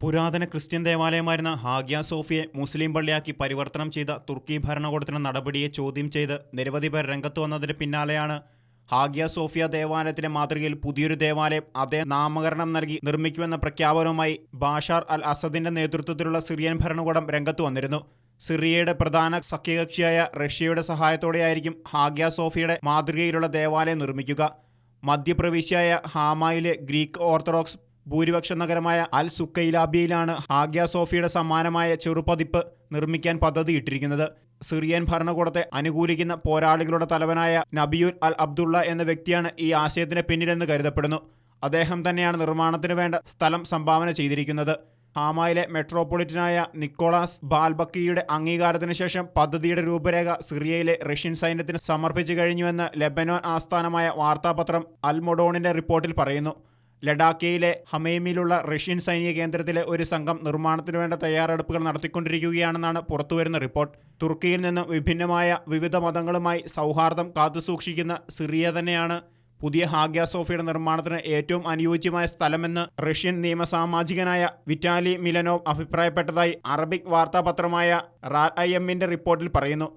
പുരാതന ക്രിസ്ത്യൻ ദേവാലയമായിരുന്ന ഹാഗ്യ സോഫിയെ മുസ്ലിം പള്ളിയാക്കി പരിവർത്തനം ചെയ്ത തുർക്കി ഭരണകൂടത്തിന്റെ നടപടിയെ ചോദ്യം ചെയ്ത് നിരവധി പേർ രംഗത്ത് വന്നതിന് പിന്നാലെയാണ് ഹാഗ്യ സോഫിയ ദേവാലയത്തിന്റെ മാതൃകയിൽ പുതിയൊരു ദേവാലയം അതേ നാമകരണം നൽകി നിർമ്മിക്കുമെന്ന പ്രഖ്യാപനവുമായി ബാഷാർ അൽ അസദിന്റെ നേതൃത്വത്തിലുള്ള സിറിയൻ ഭരണകൂടം രംഗത്ത് വന്നിരുന്നു. സിറിയയുടെ പ്രധാന സഖ്യകക്ഷിയായ റഷ്യയുടെ സഹായത്തോടെയായിരിക്കും ഹാഗ്യ സോഫിയുടെ മാതൃകയിലുള്ള ദേവാലയം നിർമ്മിക്കുക. മധ്യപ്രവിശ്യയായ ഹാമായിലെ ഗ്രീക്ക് ഓർത്തഡോക്സ് ഭൂരിപക്ഷ നഗരമായ അൽ സുക്കൈലാബിയയിലാണ് ഹാഗ്യ സോഫിയുടെ സമാനമായ ചെറുപതിപ്പ് നിർമ്മിക്കാൻ പദ്ധതിയിട്ടിരിക്കുന്നത് സിറിയൻ ഭരണകൂടത്തെ അനുകൂലിക്കുന്ന പോരാളികളുടെ തലവനായ നബിയുൽ അൽ അബ്ദുള്ള എന്ന വ്യക്തിയാണ് ഈ ആശയത്തിന് പിന്നിലെന്ന് കരുതപ്പെടുന്നു. അദ്ദേഹം തന്നെയാണ് നിർമ്മാണത്തിന് വേണ്ട സ്ഥലം സംഭാവന ചെയ്തിരിക്കുന്നത്. ഹാമായിലെ മെട്രോപൊളിറ്റനായ നിക്കോളാസ് ബാൽബക്കിയുടെ അംഗീകാരത്തിന് ശേഷം പദ്ധതിയുടെ രൂപരേഖ സിറിയയിലെ റഷ്യൻ സൈന്യത്തിന് സമർപ്പിച്ചു കഴിഞ്ഞുവെന്ന് ലെബനോൻ ആസ്ഥാനമായ വാർത്താപത്രം അൽ മൊഡോണിന്റെ റിപ്പോർട്ടിൽ പറയുന്നു. ലഡാക്കയിലെ ഹമേമിലുള്ള റഷ്യൻ സൈനിക കേന്ദ്രത്തിലെ ഒരു സംഘം നിർമ്മാണത്തിനു വേണ്ട തയ്യാറെടുപ്പുകൾ നടത്തിക്കൊണ്ടിരിക്കുകയാണെന്നാണ് പുറത്തുവരുന്ന റിപ്പോർട്ട്. തുർക്കിയിൽ നിന്നും വിഭിന്നമായ വിവിധ മതങ്ങളുമായി സൗഹാർദ്ദം കാത്തുസൂക്ഷിക്കുന്ന സിറിയ തന്നെയാണ് പുതിയ ഹാഗ്യ സോഫിയുടെ നിർമ്മാണത്തിന് ഏറ്റവും അനുയോജ്യമായ സ്ഥലമെന്ന് റഷ്യൻ നിയമസാമാജികനായ വിറ്റാലി മിലനോവ് അഭിപ്രായപ്പെട്ടതായി അറബിക് വാർത്താപത്രമായ റാൽ ഐ എമ്മിന്റെ റിപ്പോർട്ടിൽ പറയുന്നു.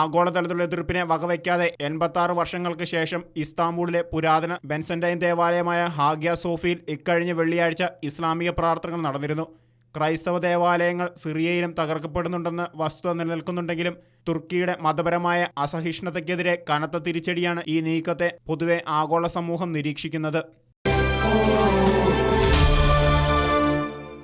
ആഗോളതലത്തിലുള്ള എതിർപ്പിനെ വകവയ്ക്കാതെ എൺപത്തി വർഷങ്ങൾക്ക് ശേഷം ഇസ്താംബൂളിലെ പുരാതന ബെൻസന്റൈൻ ദേവാലയമായ ഹാഗ്യ സോഫിയിൽ ഇക്കഴിഞ്ഞ വെള്ളിയാഴ്ച ഇസ്ലാമിക പ്രാർത്ഥനകൾ നടന്നിരുന്നു. ക്രൈസ്തവ ദേവാലയങ്ങൾ സിറിയയിലും തകർക്കപ്പെടുന്നുണ്ടെന്ന് വസ്തുത നിലനിൽക്കുന്നുണ്ടെങ്കിലും തുർക്കിയുടെ മതപരമായ അസഹിഷ്ണുതയ്ക്കെതിരെ കനത്ത തിരിച്ചടിയാണ് ഈ നീക്കത്തെ പൊതുവെ ആഗോള സമൂഹം നിരീക്ഷിക്കുന്നത്.